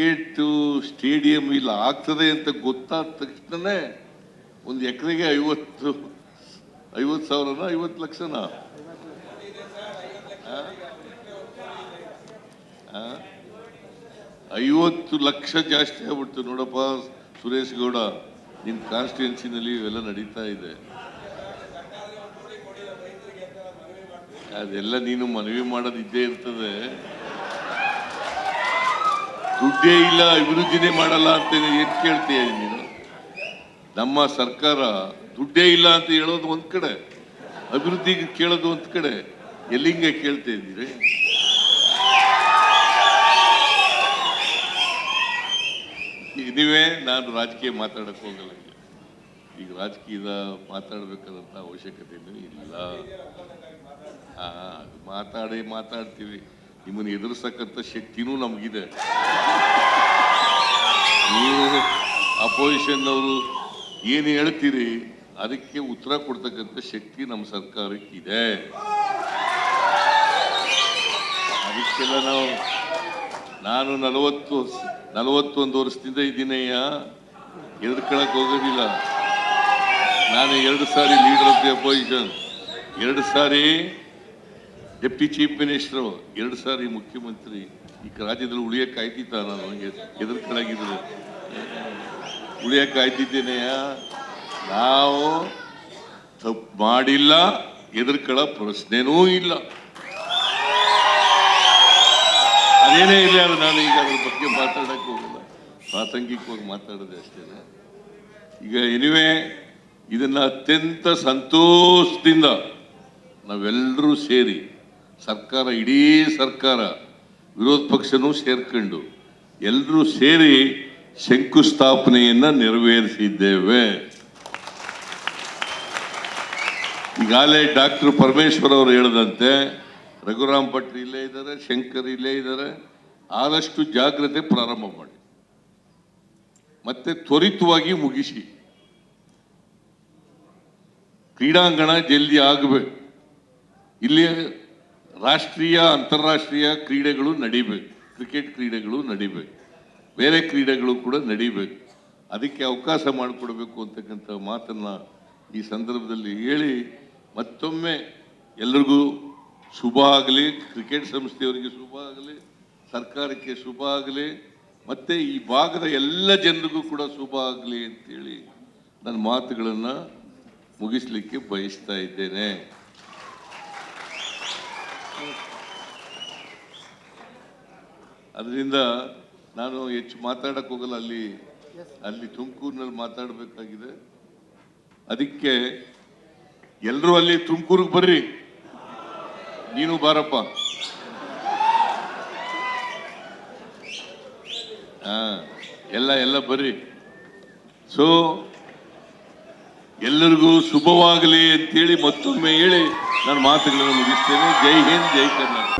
Cricket stadium ಇಲ್ಲ, ಆಗ್ತದೆ ಅಂತ ಗೊತ್ತಾದ ತಕ್ಷಣನೇ ಒಂದು ಎಕರೆಗೆ ಐವತ್ತು ಐವತ್ತು ಸಾವಿರನ, ಐವತ್ತು ಲಕ್ಷನ? ಐವತ್ತು ಲಕ್ಷ ಜಾಸ್ತಿ ಆಗ್ಬಿಡ್ತು. ನೋಡಪ್ಪ, ಸುರೇಶ್ ಗೌಡ ನಿಮ್ಮ ಕಾನ್ಸ್ಟಿಟ್ಯೂನ್ಸಿನಲ್ಲಿ ಇವೆಲ್ಲ ನಡೀತಾ ಇದೆ. ಅದೆಲ್ಲ ನೀನು ಮನವಿ ಮಾಡೋದು ಇದ್ದೇ ಇರ್ತದೆ. ದುಡ್ಡೇ ಇಲ್ಲ, ಅಭಿವೃದ್ಧಿನೇ ಮಾಡಲ್ಲ ಅಂತ ಏನು ಕೇಳ್ತೀಯ ನೀನು? ನಮ್ಮ ಸರ್ಕಾರ ದುಡ್ಡೇ ಇಲ್ಲ ಅಂತ ಹೇಳೋದು ಒಂದು ಕಡೆ, ಅಭಿವೃದ್ಧಿಗೆ ಕೇಳೋದು ಒಂದು ಕಡೆ ಎಲ್ಲಿಂಗ ಕೇಳ್ತಾ ಇದ್ದೀರಿ ನೀವೇ, ನಾನು ರಾಜಕೀಯ ಮಾತಾಡಕ್ಕೆ ಹೋಗಲ್ಲ ಈಗ. ರಾಜಕೀಯದ ಮಾತಾಡ್ಬೇಕಾದಂತ ಅವಶ್ಯಕತೆಯೂ ಇಲ್ಲ. ಮಾತಾಡಿ ಮಾತಾಡ್ತೀವಿ. ನಿಮ್ಮನ್ನು ಎದುರಿಸಕ್ಕಂಥ ಶಕ್ತಿನೂ ನಮಗಿದೆ. ನೀವು ಅಪೋಸಿಷನ್ನವರು ಏನು ಹೇಳ್ತೀರಿ? ಅದಕ್ಕೆ ಉತ್ತರ ಕೊಡ್ತಕ್ಕಂಥ ಶಕ್ತಿ ನಮ್ಮ ಸರ್ಕಾರಕ್ಕಿದೆ. ಅದಕ್ಕೆಲ್ಲ ನಾವು, ನಾನು ನಲವತ್ತು ನಲವತ್ತೊಂದು ವರ್ಷದಿಂದ ಇದ್ದೀನಯ್ಯ ಎದುರ್ಕೊಳಕ್ ಹೋಗೋದಿಲ್ಲ. ನಾನು ಎರಡು ಸಾರಿ ಲೀಡರ್ ಆಫ್ ದಿ ಅಪೋಸಿಷನ್. ಎರಡು ಸಾರಿ ಡೆಪ್ಟಿ ಚೀಫ್ ಮಿನಿಸ್ಟರ್ ಎರಡು ಸಾರಿ ಮುಖ್ಯಮಂತ್ರಿ, ಈ ರಾಜ್ಯದಲ್ಲಿ ಉಳಿಯಕ್ಕೆ ಆಯ್ತಿತ್ತ ನಾನು ಎದುರ್ಕೊಳಗಿದ್ರೆ ಉಳಿಯಕ್ಕೆ ಆಯ್ತಿದ್ದೇನೆಯ ನಾವು ತಪ್ಪು ಮಾಡಿಲ್ಲ ಎದುರ್ಕೊಳ್ಳೋ ಪ್ರಶ್ನೆನೂ ಇಲ್ಲ. ಅದೇನೇ ಇಲ್ಲ ನಾನು ಈಗ ಅದ್ರ ಬಗ್ಗೆ ಮಾತಾಡಕ್ಕೆ ಹೋಗಲ್ಲ. ಪ್ರಾಸಂಗಿಕವಾಗಿ ಮಾತಾಡೋದೆ ಅಷ್ಟೇ ಈಗ ಎನಿವೆ ಇದನ್ನು ಅತ್ಯಂತ ಸಂತೋಷದಿಂದ ನಾವೆಲ್ಲರೂ ಸೇರಿ ಸರ್ಕಾರ, ಇಡೀ ಸರ್ಕಾರ ವಿರೋಧ ಪಕ್ಷನೂ ಸೇರ್ಕೊಂಡು ಎಲ್ಲರೂ ಸೇರಿ ಶಂಕುಸ್ಥಾಪನೆಯನ್ನು ನೆರವೇರಿಸಿದ್ದೇವೆ. ಈಗಾಗಲೇ ಡಾಕ್ಟರ್ ಪರಮೇಶ್ವರ್ ಅವರು ಹೇಳದಂತೆ, ರಘುರಾಮ್ ಭಟ್ ಇಲ್ಲೇ ಇದ್ದಾರೆ, ಶಂಕರ್ ಇಲ್ಲೇ ಇದ್ದಾರೆ, ಆದಷ್ಟು ಜಾಗ್ರತೆ ಪ್ರಾರಂಭ ಮಾಡಿ. ಮತ್ತೆ ತ್ವರಿತವಾಗಿ ಮುಗಿಸಿ. ಕ್ರೀಡಾಂಗಣ ಜಲ್ದಿ ಆಗಬೇಕು. ಇಲ್ಲಿ ರಾಷ್ಟ್ರೀಯ, ಅಂತಾರಾಷ್ಟ್ರೀಯ ಕ್ರೀಡೆಗಳು ನಡಿಬೇಕು. ಕ್ರಿಕೆಟ್ ಕ್ರೀಡೆಗಳು ನಡಿಬೇಕು. ಬೇರೆ ಕ್ರೀಡೆಗಳು ಕೂಡ ನಡಿಬೇಕು. ಅದಕ್ಕೆ ಅವಕಾಶ ಮಾಡಿಕೊಡ್ಬೇಕು ಅಂತಕ್ಕಂಥ ಮಾತನ್ನು ಈ ಸಂದರ್ಭದಲ್ಲಿ ಹೇಳಿ ಮತ್ತೊಮ್ಮೆ ಎಲ್ರಿಗೂ ಶುಭ ಆಗಲಿ, ಕ್ರಿಕೆಟ್ ಸಂಸ್ಥೆಯವರಿಗೆ ಶುಭ ಆಗಲಿ, ಸರ್ಕಾರಕ್ಕೆ ಶುಭ ಆಗಲಿ, ಮತ್ತು ಈ ಭಾಗದ ಎಲ್ಲ ಜನರಿಗೂ ಕೂಡ ಶುಭ ಆಗಲಿ ಅಂತೇಳಿ ನನ್ನ ಮಾತುಗಳನ್ನು ಮುಗಿಸ್ಲಿಕ್ಕೆ ಬಯಸ್ತಾ ಇದ್ದೇನೆ. ಅದರಿಂದ ನಾನು ಹೆಚ್ಚು ಮಾತಾಡಕ್ಕೆ ಹೋಗಲ್ಲ, ಅಲ್ಲಿ ಅಲ್ಲಿ ತುಮಕೂರಿನಲ್ಲಿ ಮಾತಾಡಬೇಕಾಗಿದೆ. ಅದಕ್ಕೆ ಎಲ್ಲರೂ ಅಲ್ಲಿ ತುಮಕೂರಿಗೆ ಬರ್ರಿ. ನೀನು ಬಾರಪ್ಪ. ಹಾ, ಎಲ್ಲ ಎಲ್ಲ ಬರ್ರಿ. ಸೊ ಎಲ್ಲರಿಗೂ ಶುಭವಾಗಲಿ ಅಂತೇಳಿ ಮತ್ತೊಮ್ಮೆ ಹೇಳಿ ನಾನು ಮಾತುಗಳನ್ನು ಮುಗಿಸ್ತೇನೆ. ಜೈ ಹಿಂದ್, ಜೈ ಕರ್ನಾಟಕ.